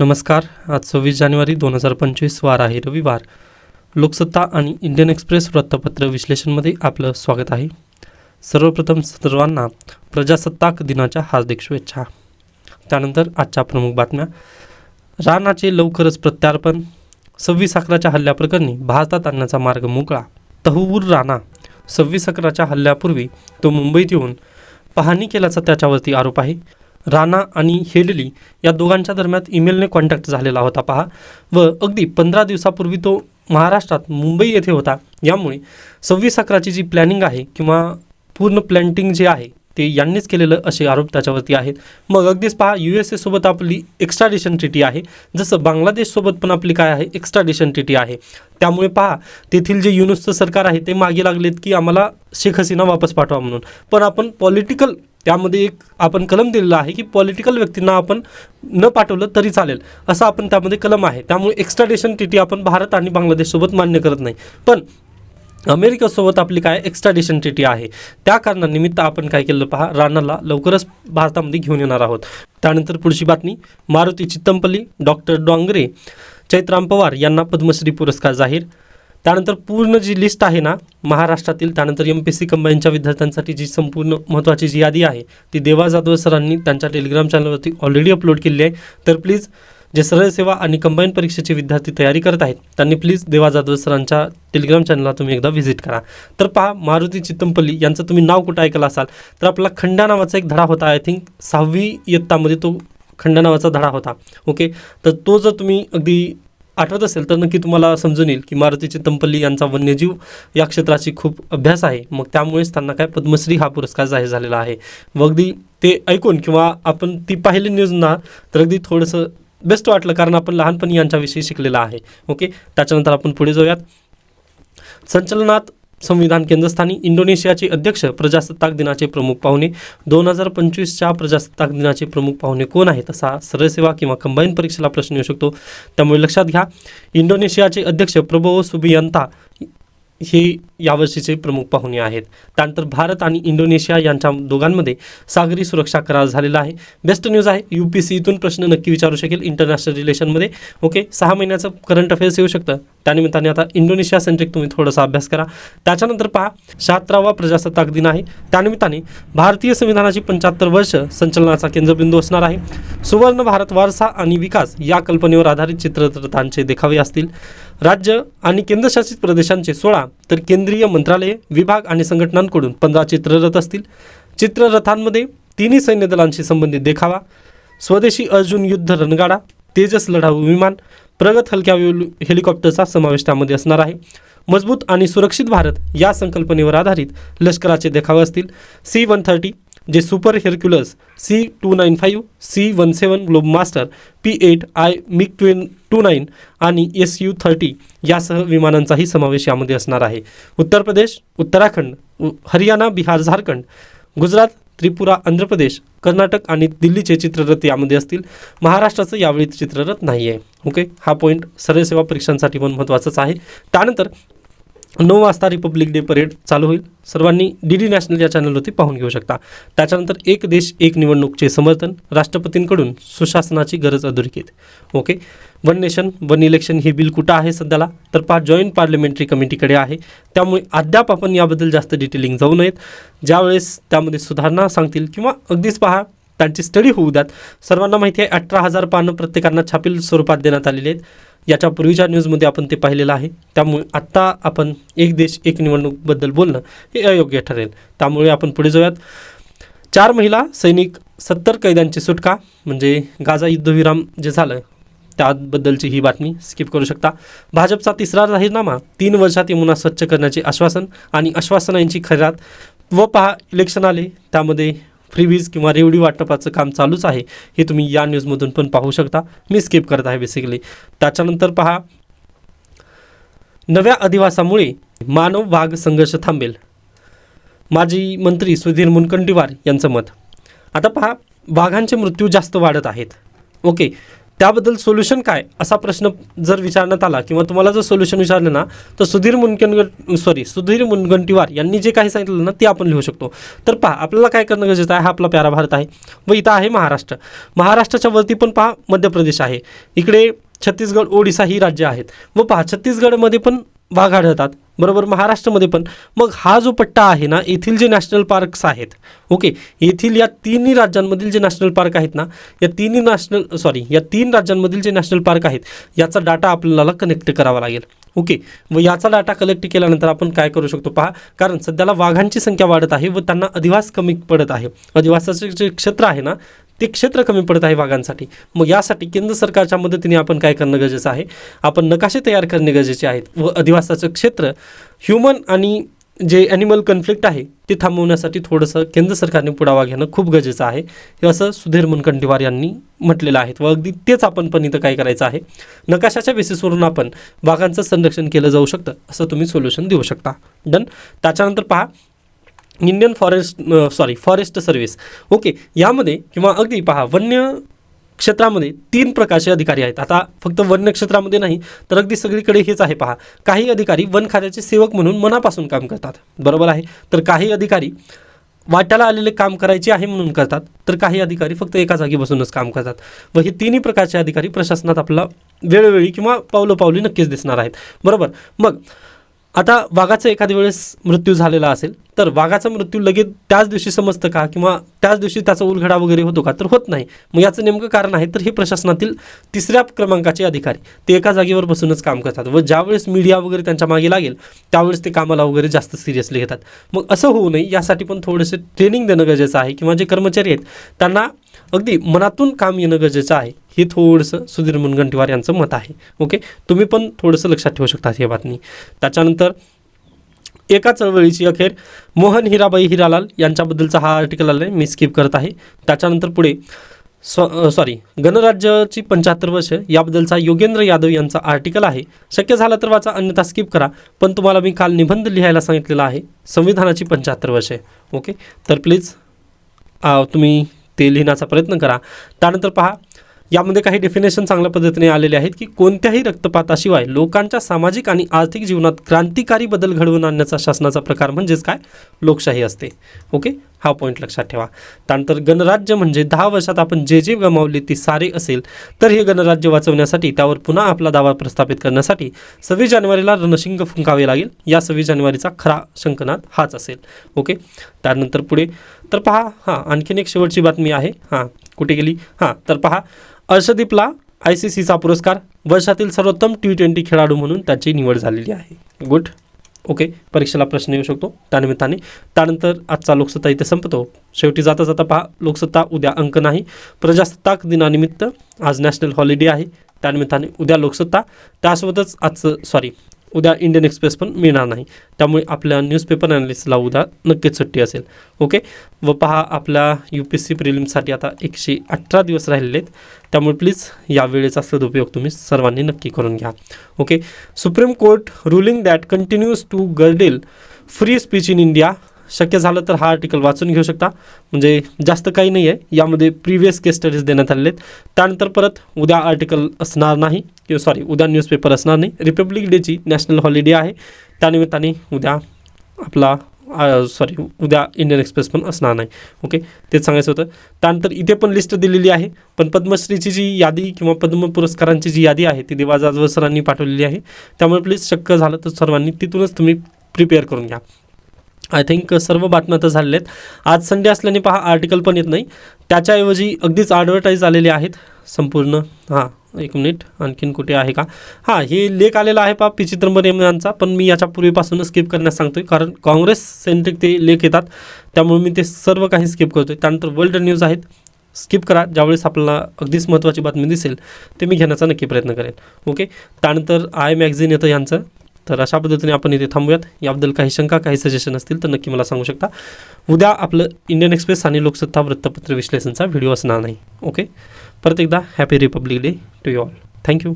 नमस्कार. आज सव्वीस जानेवारी दोन हजार पंचवीस वार आहे. रविवार. लोकसत्ता आणि इंडियन एक्सप्रेस वृत्तपत्र विश्लेषणमध्ये आपलं स्वागत आहे. सर्वप्रथम सर्वांना प्रजासत्ताक दिनाच्या हार्दिक शुभेच्छा. त्यानंतर आजच्या प्रमुख बातम्या. राणाचे लवकरच प्रत्यार्पण. सव्वीस अकराच्या हल्ल्याप्रकरणी भारतात आणण्याचा मार्ग मोकळा. तहुवूर राणा सव्वीस अकराच्या हल्ल्यापूर्वी तो मुंबईत येऊन पाहणी केल्याचा त्याच्यावरती आरोप आहे. राणा आणि हेडली या दोघांच्या दरम्यान ईमेलने कॉन्टॅक्ट झालेला होता. पहा. व अगदी पंधरा दिवसापूर्वी तो महाराष्ट्रात मुंबई येथे होता. यामुळे सव्वीस अकराची जी प्लॅनिंग आहे किंवा पूर्ण प्लॅन्टिंग जे आहे ते यांनीच केलेलं असे आरोप त्याच्यावरती आहेत. मग अगदीच पहा यू एस एसोबत आपली एक्स्ट्राडिशन ट्रिटी आहे. जसं बांगलादेशसोबत पण आपली काय आहे एक्स्ट्राडिशन ट्रिटी आहे. त्यामुळे पहा तेथील जे युनुसचं सरकार आहे ते मागे लागलेत की आम्हाला शेख हसीना वापस पाठवा म्हणून. पण आपण पॉलिटिकल त्यामध्ये एक आपण कलम दिलेला आहे की पॉलिटिकल व्यक्तींना आपण न पाठवलं तरी चालेल. असं आपण त्यामध्ये कलम आहे. त्यामुळे एक्स्ट्राडेशन टीटी आपण भारत आणि बांगलादेशसोबत मान्य करत नाही. पण अमेरिकेसोबत आपली काय एक्स्ट्राडिशन टीटी आहे? त्या कारणानिमित्त आपण काय केलं पहा? राणाला लवकरच भारतामध्ये घेऊन येणार आहोत. त्यानंतर पुढची बातमी. मारुती चित्तमपल्ली डॉक्टर डोंगरे चैत्राम पवार यांना पद्मश्री पुरस्कार जाहीर. त्यानंतर पूर्ण जी लिस्ट आहे ना महाराष्ट्रातील त्यानंतर एम पी सी कंबाईनच्या विद्यार्थ्यांसाठी जी संपूर्ण महत्त्वाची जी यादी आहे ती देवा जाधव सरांनी त्यांच्या टेलिग्राम चॅनलवरती ऑलरेडी अपलोड केली आहे. तर प्लीज जे सरळ सेवा आणि कंबाईन परीक्षेचे विद्यार्थी तयारी करत आहेत त्यांनी प्लीज देवा जाधव सरांच्या टेलिग्राम चॅनलला तुम्ही एकदा व्हिजिट करा. तर पहा मारुती चित्तमपल्ली यांचं तुम्ही नाव कुठं ऐकलं असाल? तर आपला खंडा नावाचा एक धडा होता आय थिंक सहावी इयत्तामध्ये तो खंडा नावाचा धडा होता. ओके तर तो जर तुम्ही अगदी आठवत असेल तर नक्की तुम्हाला समजून येईल की मारुती चितमपल्ली यांचा वन्यजीव या क्षेत्राची खूप अभ्यास आहे. मग त्यामुळेच त्यांना काय पद्मश्री हा पुरस्कार जाहीर झालेला आहे. मग अगदी ते ऐकून किंवा आपण ती पाहिली न्यूज ना तर अगदी थोडंसं बेस्ट वाटलं कारण आपण लहानपणी यांच्याविषयी शिकलेलं आहे. ओके त्याच्यानंतर आपण पुढे जाऊयात. संचलनात संविधान केंद्रस्थानी इंडोनेशियाचे अध्यक्ष प्रजासत्ताक दिनाचे प्रमुख पाहुणे दोन हजार पंचवीसच्या प्रजासत्ताक दिनाचे प्रमुख पाहुणे कोण आहेत असा सरळसेवा किंवा कंबाईन परीक्षेला प्रश्न येऊ शकतो. त्यामुळे लक्षात घ्या इंडोनेशियाचे अध्यक्ष प्रबोव सुबियंता हे यावर्षीचे प्रमुख पाहुणे आहेत. त्यानंतर भारत आणि इंडोनेशिया यांच्या दोघांमध्ये सागरी सुरक्षा करार झालेला आहे. बेस्ट न्यूज आहे यू पी सी इथून प्रश्न नक्की विचारू शकेल इंटरनॅशनल रिलेशनमध्ये. ओके सहा महिन्याचं करंट अफेअर्स येऊ शकतं. त्यानिमित्ताने आता इंडोनेशिया सेंट्रिक तुम्ही थोडासा अभ्यास करा. त्याच्यानंतर पहा शहात्तरावा प्रजासत्ताक दिन आहे. त्यानिमित्ताने भारतीय संविधानाची पंच्याहत्तर वर्ष संचलनाचा केंद्रबिंदू असणार आहे. सुवर्ण भारत वारसा आणि विकास या कल्पनेवर आधारित चित्ररथांचे देखावे असतील. राज्य आणि केंद्रशासित प्रदेशांचे सोळा तर केंद्रीय मंत्रालये विभाग आणि संघटनांकडून पंधरा चित्ररथ असतील. चित्ररथांमध्ये तिन्ही सैन्य दलांशी संबंधित देखावा स्वदेशी अर्जुन युद्ध रणगाडा तेजस लढाऊ विमान प्रगत हलक्या हेलिकॉप्टरचा समावेश त्यामध्ये असणार आहे. मजबूत आणि सुरक्षित भारत या संकल्पनेवर आधारित लष्कराचे देखावे असतील. C one thirty J super Hercules C two nine five C one seven globe master P eight I MiG twenty nine आणि एस यू थर्टी यासह विमानांचाही समावेश यामध्ये असणार आहे. उत्तर प्रदेश उत्तराखंड हरियाणा बिहार झारखंड गुजरात त्रिपुरा आंध्र प्रदेश कर्नाटक आणि दिल्लीचे चित्ररथ यामध्ये असतील. महाराष्ट्राचं यावेळी चित्ररथ नाही आहे ओके हा पॉईंट सरळ सेवा परीक्षांसाठी पण महत्त्वाचाच आहे. त्यानंतर नऊ वाजता रिपब्लिक डे परेड चालू होईल. सर्वांनी डी डी नॅशनल या चॅनलवरती पाहून घेऊ शकता. त्याच्यानंतर एक देश एक निवडणूकचे समर्थन राष्ट्रपतींकडून सुशासनाची गरज अधोरेखित. Okay one nation one election हे बिल कुठं आहे सध्याला? तर पहा जॉईंट पार्लमेंटरी कमिटीकडे आहे. त्यामुळे अद्याप आपण याबद्दल जास्त डिटेलिंग जाऊ नयेत. ज्यावेळेस त्यामध्ये सुधारणा सांगतील किंवा अगदीच पहा त्यांची स्टडी होऊ द्यात. सर्वांना माहिती आहे अठरा हजार पानं प्रत्येकांना छापील स्वरूपात देण्यात आलेली आहेत. याच्या पूर्वीच्या न्यूजमध्ये आपण ते पाहिलेलं आहे. त्यामुळे आत्ता आपण एक देश एक निवडणूकबद्दल बोलणं हे अयोग्य ठरेल. त्यामुळे आपण पुढे जाऊयात. चार महिला सैनिक सत्तर कैद्यांची सुटका म्हणजे गाजा युद्धविराम जे झालं त्याबद्दलची ही बातमी स्किप करू शकता. भाजपचा तिसरा जाहीरनामा तीन वर्षात यमुना स्वच्छ करण्याचे आश्वासन आणि आश्वासनांची खैरात. व पहा इलेक्शन आले त्यामध्ये फ्रीवीज किंवा रेवडी वाटपाचं काम चालूच आहे. हे तुम्ही या न्यूजमधून पण पाहू शकता. मी स्किप करत आहे बेसिकली त्याच्यानंतर पहा. नव्या अधिवासामुळे मानव वाघ संघर्ष थांबेल. माजी मंत्री सुधीर मुनगंटीवार यांचं मत. आता पहा वाघांचे मृत्यू जास्त वाढत आहेत. ओके त्याबद्दल सोल्युशन काय? असा प्रश्न जर विचारण्यात आला किंवा तुम्हाला जर सोल्युशन विचारलं ना तर सुधीर मुनगंट सॉरी सुधीर मुनगंटीवार यांनी जे काही सांगितलं ना ते आपण लिहू शकतो. तर पहा आपल्याला काय करणं गरजेचं आहे? हा आपला प्यारा भारत आहे. व इथं आहे महाराष्ट्र. महाराष्ट्राच्या वरती पण पहा मध्य प्रदेश आहे. इकडे छत्तीसगड ओडिसा ही राज्य आहेत. व पहा छत्तीसगडमध्ये पण वाघ आढळतात. बरोबर महाराष्ट्रामध्ये पण. मग हा जो पट्टा आहे ना येथील जे नॅशनल पार्क्स आहेत ओके येथील या तिन्ही राज्यांमधील जे नॅशनल पार्क आहेत ना या तिन्ही नॅशनल सॉरी या तीन राज्यांमधील जे नॅशनल पार्क आहेत याचा डाटा आपल्याला कनेक्ट करावा लागेल. ओके व याचा डाटा कलेक्ट केल्यानंतर आपण काय करू शकतो पहा कारण सध्याला वाघांची संख्या वाढत आहे व त्यांना अधिवास कमी पडत आहे. अधिवासाचे जे क्षेत्र आहे ना ते क्षेत्र कमी पडत आहे वाघांसाठी. मग यासाठी केंद्र सरकारच्या मदतीने आपण काय करणं गरजेचं आहे? आपण नकाशे तयार करणे गरजेचे आहेत व अधिवासाचं क्षेत्र ह्युमन आणि जे ॲनिमल कन्फ्लिक्ट आहे ते थांबवण्यासाठी थोडंसं केंद्र सरकारने पुढावा घेणं खूप गरजेचं आहे. हे असं सुधीर मुनगंटीवार यांनी म्हटलेलं आहे. व अगदी तेच आपण पण इथं काय करायचं आहे? नकाशाच्या बेसिसवरून आपण वाघांचं संरक्षण केलं जाऊ शकतं असं तुम्ही सोल्युशन देऊ शकता. डन त्याच्यानंतर पहा Indian forest sorry forest service okay यामध्ये किंवा अगदी पहा वन्य क्षेत्रामध्ये तीन प्रकारचे अधिकारी आहेत. आता फक्त वन्य क्षेत्रामध्ये नाही तर अगदी सगळीकडे हेच आहे पहा. काही अधिकारी वन खात्याचे सेवक म्हणून मनापासून काम करतात. बरोबर आहे? तर काही अधिकारी वाट्याला आलेले काम करायचे आहे म्हणून करतात तर काही अधिकारी फक्त एका जागी बसूनच काम करतात. व हे तिन्ही प्रकारचे अधिकारी प्रशासनात आपला वेळोवेळी किंवा पावलोपावली नक्कीच दिसणार आहेत. बरोबर? मग आता वाघाचा एखाद्या वेळेस मृत्यू झालेला असेल तर वाघाचा मृत्यू लगेच त्याच दिवशी समजतं का? किंवा त्याच दिवशी त्याचा उलघडा वगैरे होतो का? तर होत नाही. मग याचं नेमकं कारण आहे तर हे प्रशासनातील तिसऱ्या क्रमांकाचे अधिकारी ते एका जागेवर बसूनच काम करतात व ज्यावेळेस मीडिया वगैरे त्यांच्या मागे लागेल त्यावेळेस ते कामाला वगैरे जास्त सिरियसली घेतात. मग असं होऊ नये यासाठी पण थोडेसे ट्रेनिंग देणं गरजेचं आहे किंवा जे कर्मचारी आहेत त्यांना अगदी मनातून काम येणं गरजेचं आहे हे थोडंसं सुधीर मुनगंटीवार यांचं मत आहे. ओके? तुम्ही पण थोडंसं लक्षात ठेवू शकता ही बातमी. त्याच्यानंतर एका चळवळीची अखेर मोहन हिराबाई हिरालाल यांच्याबद्दलचा हा आर्टिकल आला आहे मी स्किप करत आहे. त्याच्यानंतर पुढे स्व सॉरी गणराज्याची पंच्याहत्तर वर्ष याबद्दलचा योगेंद्र यादव यांचा आर्टिकल आहे. शक्य झालं तर वाचा अन्यथा स्किप करा. पण तुम्हाला मी काल निबंध लिहायला सांगितलेला आहे संविधानाची पंच्याहत्तर वर्षे. ओके? तर प्लीज तुम्ही ते लिहिण्याचा प्रयत्न करा. त्यानंतर पहा यामध्ये काही डेफिनेशन चांगल्या पद्धतीने आलेले आहेत की कोणत्याही रक्तपाताशिवाय लोकांच्या सामाजिक आणि आर्थिक जीवनात क्रांतिकारी बदल घडवून आणण्याचा शासनाचा प्रकार म्हणजेच काय? लोकशाही असते. ओके हा पॉईंट लक्षात ठेवा. त्यानंतर गणराज्य म्हणजे दहा वर्षात आपण जे जे गमावले ते सारे असेल तर हे गणराज्य वाचवण्यासाठी त्यावर पुन्हा आपला दावा प्रस्थापित करण्यासाठी सव्वीस जानेवारीला रणशिंग फुंकावे लागेल. या सव्वीस जानेवारीचा खरा शंकनाथ हाच असेल. ओके त्यानंतर पुढे तर पहा हां आणखीन एक शेवटची बातमी आहे. हां कुठे गेली? हां तर पहा अर्षदीपला आय सी सीचा पुरस्कार वर्षातील सर्वोत्तम टी ट्वेंटी खेळाडू म्हणून त्याची निवड झालेली आहे. गुड ओके परीक्षेला प्रश्न येऊ शकतो. त्यानिमित्ताने त्यानंतर आजचा लोकसत्ता इथे संपतो. शेवटी जाता जाता पहा लोकसत्ता उद्या अंक नाही. प्रजासत्ताक दिनानिमित्त आज नॅशनल हॉलिडे आहे. त्यानिमित्ताने उद्या लोकसत्ता. त्यासोबतच आजचं सॉरी उद्या इंडियन एक्सप्रेस पण मिळणार नाही. त्यामुळे आपल्या न्यूजपेपर ॲनालिस्टला उद्या नक्कीच सुट्टी असेल. ओके व पहा आपल्या यू पी एस सी प्रिलिमसाठी आता एकशे अठरा दिवस राहिलेले आहेत. त्यामुळे प्लीज या वेळेचा सदुपयोग तुम्ही सर्वांनी नक्की करून घ्या. Okay supreme court ruling that continues to girdle free speech in India शक्य झालं तर हा आर्टिकल वाचून घेऊ शकता. म्हणजे जास्त काही नाही आहे यामध्ये प्रिव्हियस केस स्टडीज देण्यात आलेले आहेत. त्यानंतर परत उद्या आर्टिकल असणार नाही. किंवा सॉरी उद्या न्यूजपेपर असणार नाही. रिपब्लिक डेची नॅशनल हॉलिडे आहे. त्यानिमित्ताने उद्या आपला सॉरी उद्या इंडियन एक्सप्रेस पण असणार नाही. ओके तेच सांगायचं होतं. त्यानंतर इथे पण लिस्ट दिलेली आहे. पण पद्मश्रीची जी यादी किंवा पद्म पुरस्कारांची जी यादी आहे ती देवा सरांनी पाठवलेली आहे. त्यामुळे प्लीज शक्य झालं तर सर्वांनी तिथूनच तुम्ही प्रिपेअर करून घ्या. आय थिंक सर्व बातम्या तर झालेल्या आहेत. आज संडे असल्याने पहा आर्टिकल पण येत नाही. त्याच्याऐवजी अगदीच ॲडव्हर्टाईज आलेले आहेत. संपूर्ण हां एक मिनिट आणखीन कुठे आहे का? हां हे लेख आलेला आहे पा पी चिदंबरम यांचा पण मी याच्या पूर्वीपासूनच स्किप करण्यास सांगतोय कारण काँग्रेस सेंट्रिक ते लेख येतात. त्यामुळे मी ते सर्व काही स्किप करतोय. त्यानंतर वर्ल्ड न्यूज आहेत. स्किप करा ज्यावेळेस आपल्याला अगदीच महत्त्वाची बातमी दिसेल ते मी घेण्याचा नक्की प्रयत्न करेन. ओके त्यानंतर आय मॅगझिन येतं यांचं. तर अशा पद्धतीने आपण इथे थांबूयात. याबद्दल काही शंका काही सजेशन असतील तर नक्की मला सांगू शकता. उद्या आपलं इंडियन एक्सप्रेस आणि लोकसत्ता वृत्तपत्र विश्लेषणचा व्हिडिओ असणार नाही. ओके परत एकदा happy republic day to you all thank you